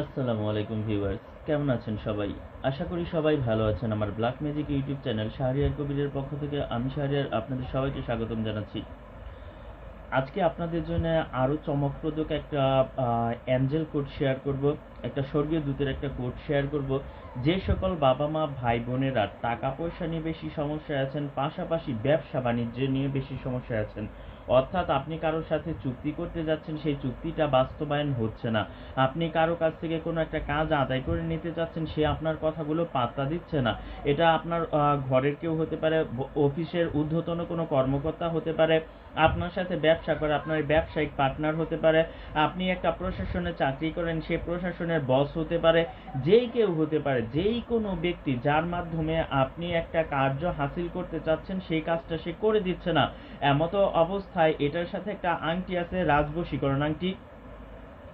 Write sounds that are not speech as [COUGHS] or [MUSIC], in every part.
আসসালামু আলাইকুম ভিউয়ার্স, কেমন আছেন সবাই? আশা করি সবাই ভালো আছেন। আমার black magic YouTube channel Shahriar কবিরের পক্ষ থেকে আমি শাহরিয়ার আপনাদের সবাইকে স্বাগতম জানাচ্ছি। আজকে আপনাদের জন্য আরও চমকপ্রদ একটা অ্যাঞ্জেল কোড শেয়ার করব, একটা স্বর্গীয় দূতের একটা কোড শেয়ার করব। যে সকল বাবা মা ভাই বোনেরা টাকা পয়সা নিয়ে বেশি সমস্যায় আছেন, পাশাপাশি ব্যবসা বাণিজ্য নিয়ে বেশি সমস্যায় আছেন অর্থাৎ আপনি কারোর সাথে চুক্তি করতে যাচ্ছেন, সেই চুক্তিটা বাস্তবায়ন হচ্ছে না। আপনি কারও কাছ থেকে কোনো একটা কাজ আদায় করে নিতে চাচ্ছেন সে আপনার কথাগুলো পাত্তা দিচ্ছে না। এটা আপনার ঘরের কেউ হতে পারে অফিসের ঊর্ধ্বতন কোনো কর্মকর্তা হতে পারে, আপনার সাথে ব্যবসা করে, আপনার ব্যবসায়িক পার্টনার হতে পারে, আপনি একটা প্রশাসনে চাকরি করেন, সে প্রশাসনের বস হতে পারে, যেই কেউ হতে পারে, যেই কোনো ব্যক্তি যার মাধ্যমে আপনি একটা কার্য হাসিল করতে চাচ্ছেন, সেই কাজটা সে করে দিচ্ছে না। এমতো অবস্থায় এটার সাথে একটা আংটি আছে রাজবশীকরণ আংটি।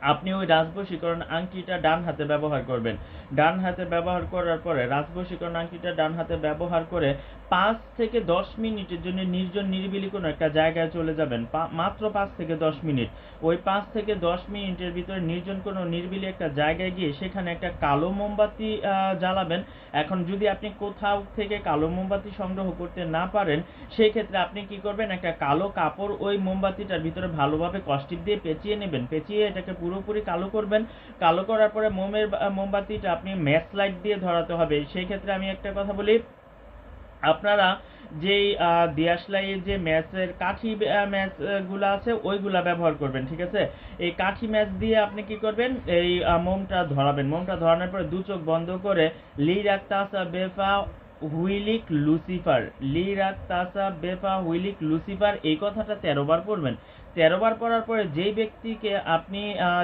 আপনি ওই রাজবশীকরণ আংটিটা ডান হাতে ব্যবহার করবেন। ডান হাতে ব্যবহার করার পরে রাজবশীকরণ আংটিটা ডান হাতে ব্যবহার করে পাঁচ থেকে দশ মিনিটের জন্য নির্জন নিরিবিলি কোনো একটা জায়গায় চলে যাবেন। মাত্র পাঁচ থেকে দশ মিনিট। ওই পাঁচ থেকে দশ মিনিটের ভিতরে নির্জন কোনো নিরিবিলি একটা জায়গায় গিয়ে সেখানে একটা কালো মোমবাতি জ্বালাবেন। এখন যদি আপনি কোথাও থেকে কালো মোমবাতি সংগ্রহ করতে না পারেন সেই ক্ষেত্রে আপনি কি করবেন, একটা কালো কাপড় ওই মোমবাতিটার ভিতরে ভালোভাবে কষ্টিপ দিয়ে পেঁচিয়ে নেবেন। পেঁচিয়ে এটাকে পুরোপুরি কালো করবেন। কালো করার পরে মোমের মোমবাতিটা আপনি ম্যাচ লাইট দিয়ে ধরাতে হবে। সেই ক্ষেত্রে আমি একটা কথা বলি আপনারা যেই দিয়াশলাইয়ের যে ম্যাচের কাঠি ম্যাচগুলো আছে, ওইগুলা ব্যবহার করবেন, ঠিক আছে? এই কাঠি ম্যাচ দিয়ে আপনি কি করবেন? এই মোমটা ধরাবেন। মোমটা ধরানোর পরে দু চোখ বন্ধ করে লি আসা বেফা হুইলিক লুসিফার। লি রাত তাসা বেফা হুইলিক লুসিফার, এই কথাটা তেরো বার পড়বেন। তেরো বার পড়ার পরে যেই ব্যক্তিকে আপনি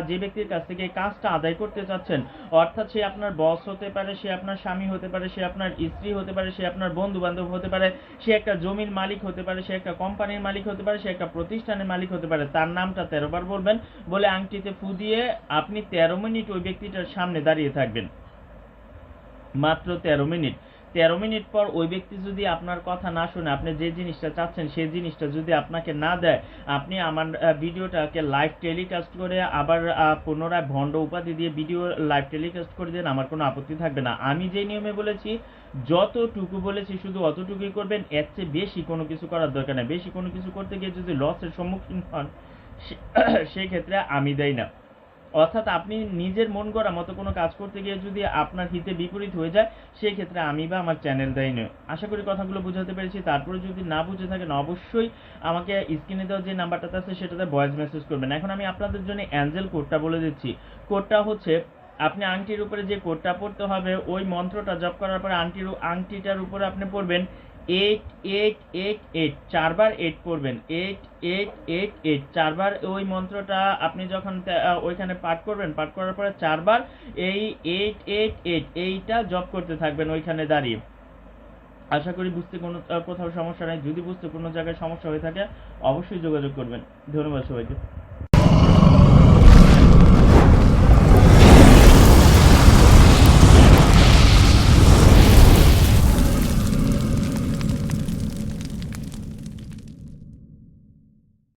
যে ব্যক্তির কাছ থেকে কাজটা আদায় করতে চাচ্ছেন, অর্থাৎ সে আপনার বস হতে পারে, সে আপনার স্বামী হতে পারে, সে আপনার স্ত্রী হতে পারে, সে আপনার বন্ধু বান্ধব হতে পারে, সে একটা জমির মালিক হতে পারে, সে একটা কোম্পানির মালিক হতে পারে, সে একটা প্রতিষ্ঠানের মালিক হতে পারে, তার নামটা তেরো বার বলবেন, বলে আংটিতে ফু দিয়ে আপনি তেরো মিনিট ওই ব্যক্তিটার সামনে দাঁড়িয়ে থাকবেন। মাত্র তেরো মিনিট। তেরো মিনিট পর ওই ব্যক্তি যদি আপনার কথা না শুনে, আপনি যে জিনিসটা চাচ্ছেন, সেই জিনিসটা যদি আপনাকে না দেয়, আপনি আমার ভিডিওটাকে লাইভ টেলিকাস্ট করে আবার পুনরায় ভণ্ড উপাধি দিয়ে ভিডিও লাইভ টেলিকাস্ট করে দেন, আমার কোনো আপত্তি থাকবে না। আমি যে নিয়মে বলেছি, যতটুকু বলেছি, শুধু অতটুকুই করবেন, এর চেয়ে বেশি কোনো কিছু করার দরকার নেই। বেশি কোনো কিছু করতে গিয়ে যদি লসের সম্মুখীন হন [COUGHS] সেক্ষেত্রে আমি দেই না। অর্থাৎ আপনি নিজের মন গড়া মতো কোনো কাজ করতে গিয়ে যদি আপনার হিতে বিপরীত হয়ে যায় সেই ক্ষেত্রে আমি বা আমার চ্যানেল দেয় নয় আশা করি কথাগুলো বুঝাতে পেরেছি। তারপরে যদি না বুঝে থাকেন, অবশ্যই আমাকে স্ক্রিনে দেওয়া যে নাম্বারটাতে আছে, সেটাতে ভয়েস মেসেজ করবেন। এখন আমি আপনাদের জন্য অ্যাঞ্জেল কোডটা বলে দিচ্ছি। কোডটা হচ্ছে, আপনি আংটির উপরে যে কোডটা পড়তে হবে, ওই মন্ত্রটা জপ করার পরে আংটির, আংটিটার উপরে আপনি পড়বেন এইট এইট এইট এইট চারবার এইট পড়বেন এইট এইট এইট এইট চারবার ওই মন্ত্রটা আপনি যখন ওইখানে পাঠ করবেন, পাঠ করার পরে চারবার এই এইট এইট এইট এইটা জপ করতে থাকবেন ওইখানে দাঁড়িয়ে। আশা করি বুঝতে কোনো কোথাও সমস্যা নেই। যদি বুঝতে কোনো জায়গায় সমস্যা হয়ে থাকে, অবশ্যই যোগাযোগ করবেন। ধন্যবাদ সবাইকে।